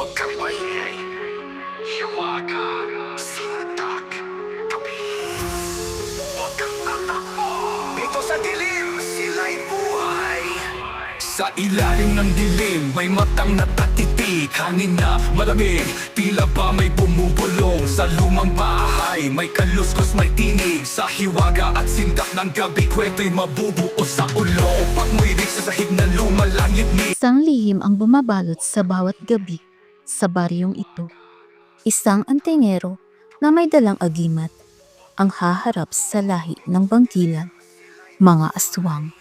Huwag kang maingay. Sintak. Kang tatakbo. Dito sa dilim, sila'y buhay. Sa ilalim ng dilim, may matang natatitig Hangin na malamig, tila ba may bumubulong Sa lumang bahay, may kaluskos, may tinig Sa hiwaga at sindak ng gabi, kweto'y mabubuo sa ulo Pagmuirig sa sahig na lumalangit ni Isang lihim ang bumabalot sa bawat gabi sa baryong ito. Isang antingero na may dalang agimat ang haharap sa lahi ng bangkilan, mga aswang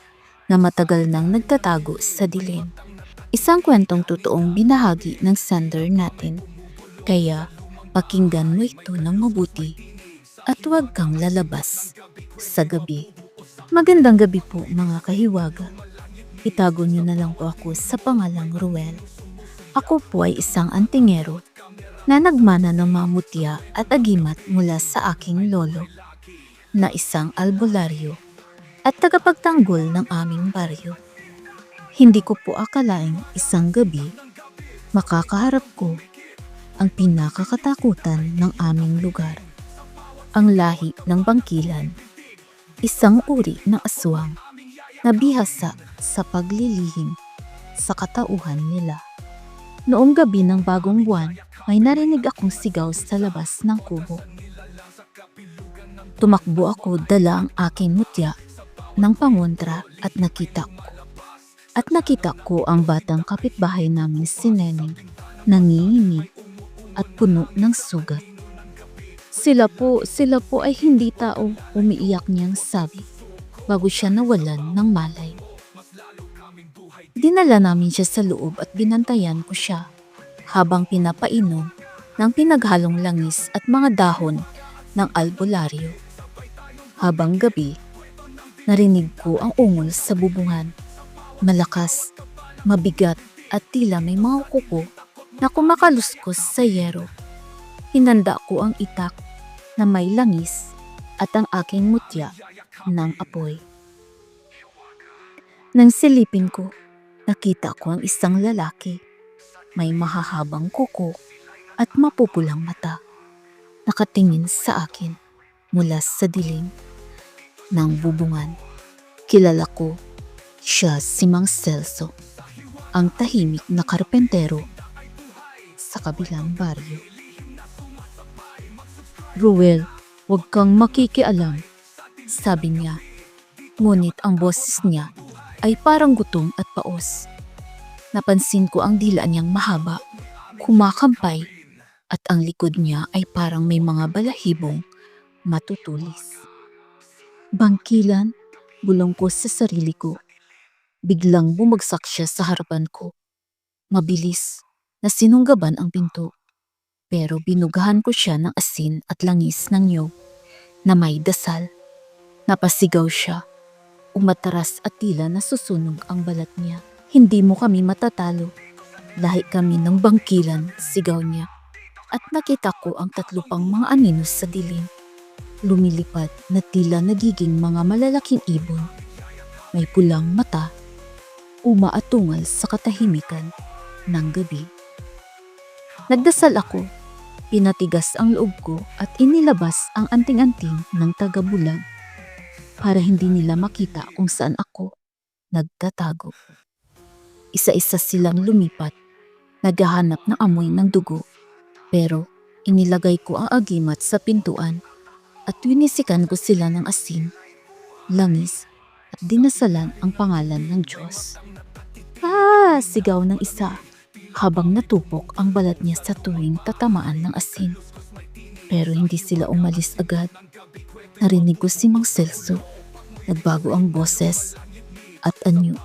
na matagal nang nagtatago sa dilim. Isang kwentong totoong binahagi ng sender natin. Kaya pakinggan mo ito ng mabuti at huwag kang lalabas sa gabi. Magandang gabi po mga kahiwaga. Itago niyo na lang po ako sa pangalang Ruel. Ako po ay isang antingero na nagmana ng mga mutya at agimat mula sa aking lolo na isang albularyo at tagapagtanggol ng aming baryo. Hindi ko po akalaing isang gabi makakaharap ko ang pinakakatakutan ng aming lugar. Ang lahi ng bangkilan, isang uri ng aswang na bihasa sa paglilihim sa katauhan nila. Noong gabi ng bagong buwan, may narinig akong sigaw sa labas ng kubo. Tumakbo ako dala ang aking mutya ng pangontra at nakita ko. At nakita ko ang batang kapitbahay namin si Neneng nanginginig at puno ng sugat. Sila po, sila po ay hindi tao, umiiyak niyang sabi bago siya nawalan ng malay. Dinala namin siya sa loob at binantayan ko siya habang pinapainom ng pinaghalong langis at mga dahon ng albularyo. Habang gabi, narinig ko ang ungol sa bubungan. Malakas, mabigat at tila may mga kuko na kumakaluskos sa yero. Hinanda ko ang itak na may langis at ang aking mutya ng apoy. Nang silipin ko, nakita ko ang isang lalaki. May mahahabang kuko at mapupulang mata. Nakatingin sa akin mula sa dilim ng bubungan. Kilala ko siya si Mang Celso, ang tahimik na karpentero sa kabilang baryo. Ruel, huwag kang makikialam, sabi niya. Ngunit ang boses niya ay parang gutom at paos. Napansin ko ang dila niyang mahaba, kumakampay, at ang likod niya ay parang may mga balahibong matutulis. Bangkilan, bulong ko sa sarili ko. Biglang bumagsak siya sa harapan ko. Mabilis na sinunggaban ang pinto. Pero binugahan ko siya ng asin at langis ng niyog na may dasal. Napasigaw siya. Umataras at tila nasusunog ang balat niya. Hindi mo kami matatalo. Lahi kami ng bangkilan, sigaw niya. At nakita ko ang tatlo pang mga aninos sa dilim. Lumilipad na tila nagiging mga malalaking ibon. May pulang mata, umaatungal sa katahimikan ng gabi. Nagdasal ako, pinatigas ang loob ko at inilabas ang anting-anting ng tagabulag para hindi nila makita kung saan ako nagtatago. Isa-isa silang lumipat, naghahanap ng amoy ng dugo, pero inilagay ko ang agimat sa pintuan at winisikan ko sila ng asin, langis at dinasalan ang pangalan ng Diyos. Ah! Sigaw ng isa habang natupok ang balat niya sa tuwing tatamaan ng asin. Pero hindi sila umalis agad. Narinig ko si Mang Celso. Nagbago ang boses at anyo.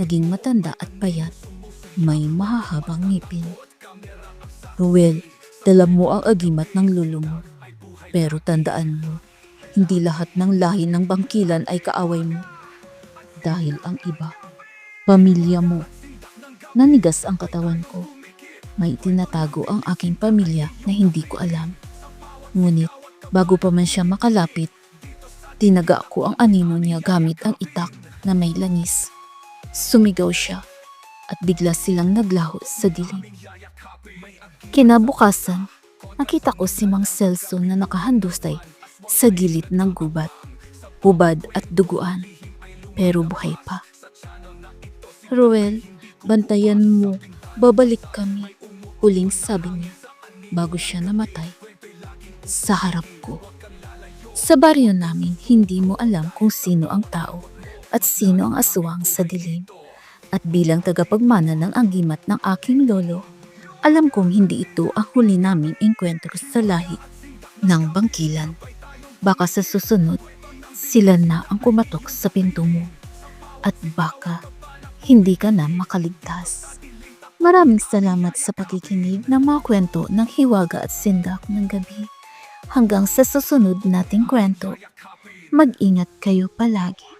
Naging matanda at payat. May mahahabang ngipin. Ruel, dala mo ang agimat ng lulo mo. Pero tandaan mo, hindi lahat ng lahi ng bangkilan ay kaaway mo. Dahil ang iba, pamilya mo. Nanigas ang katawan ko. May tinatago ang aking pamilya na hindi ko alam. Ngunit, bago pa man siya makalapit, tinaga ko ang anino niya gamit ang itak na may langis. Sumigaw siya at bigla silang naglaho sa dilim. Kinabukasan, nakita ko si Mang Celso na nakahandusay sa gilid ng gubat, hubad at duguan, pero buhay pa. Ruel, bantayan mo, babalik kami, huling sabi niya bago siya namatay sa harap ko. Sa baryo namin, hindi mo alam kung sino ang tao at sino ang aswang sa dilim. At bilang tagapagmana ng agimat ng aking lolo, alam kong hindi ito ang huli naming engkwentro sa lahi ng bangkilan. Baka sa susunod, sila na ang kumatok sa pinto mo. At baka hindi ka na makaligtas. Maraming salamat sa pakikinig ng mga kwento ng hiwaga at sindak ng gabi. Hanggang sa susunod nating kwento, mag-ingat kayo palagi.